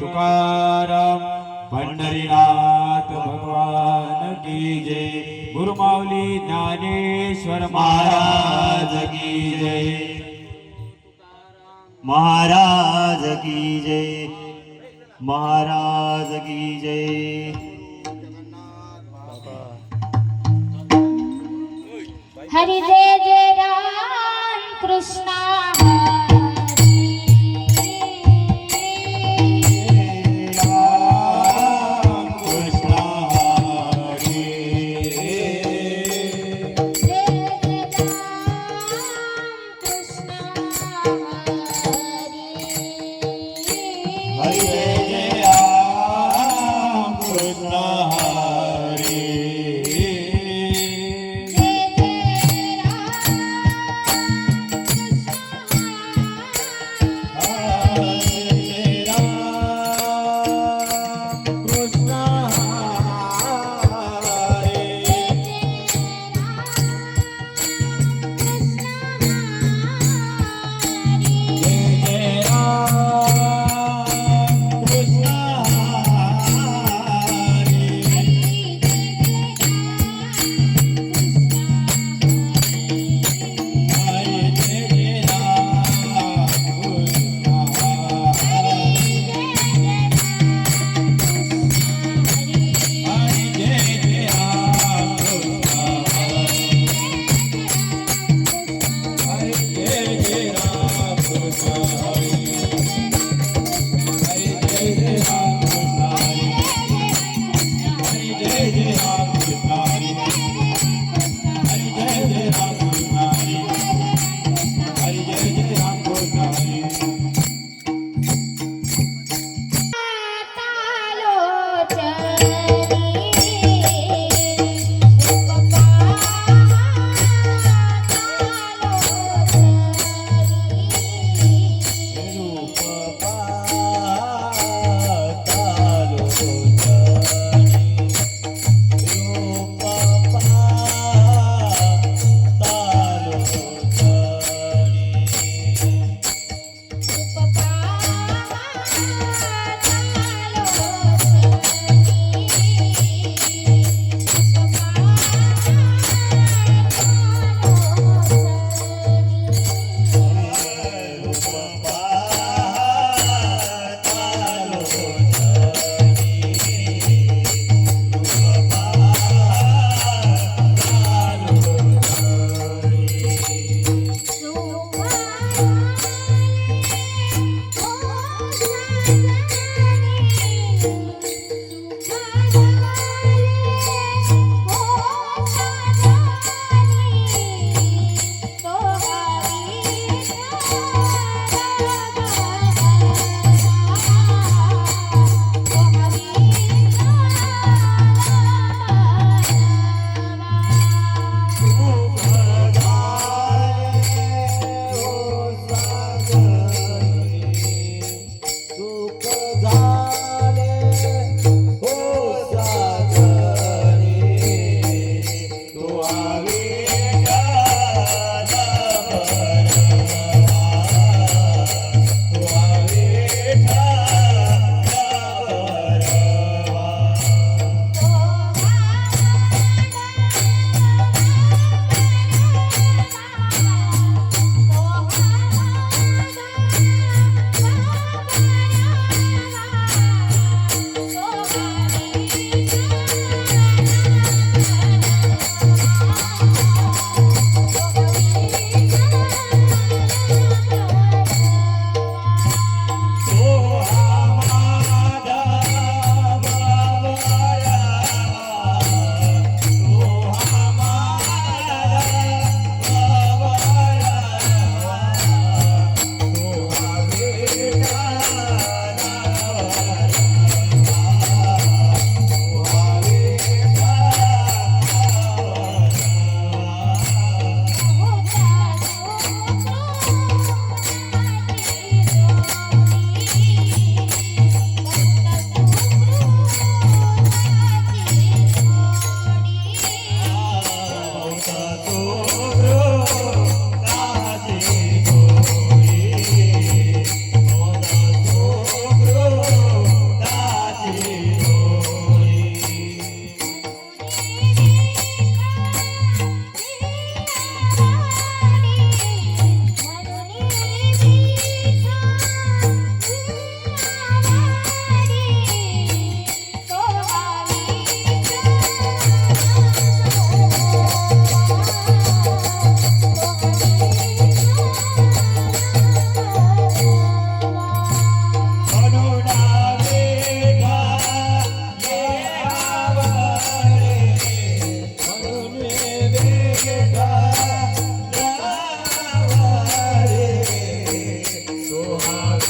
तुकाराम पंढरीनाथ भगवान की जय. गुरुमाऊली ज्ञानेश्वर महाराज की जय. महाराज की जय. महाराज की जय. हरि जय जय राम कृष्णा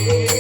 Yeah.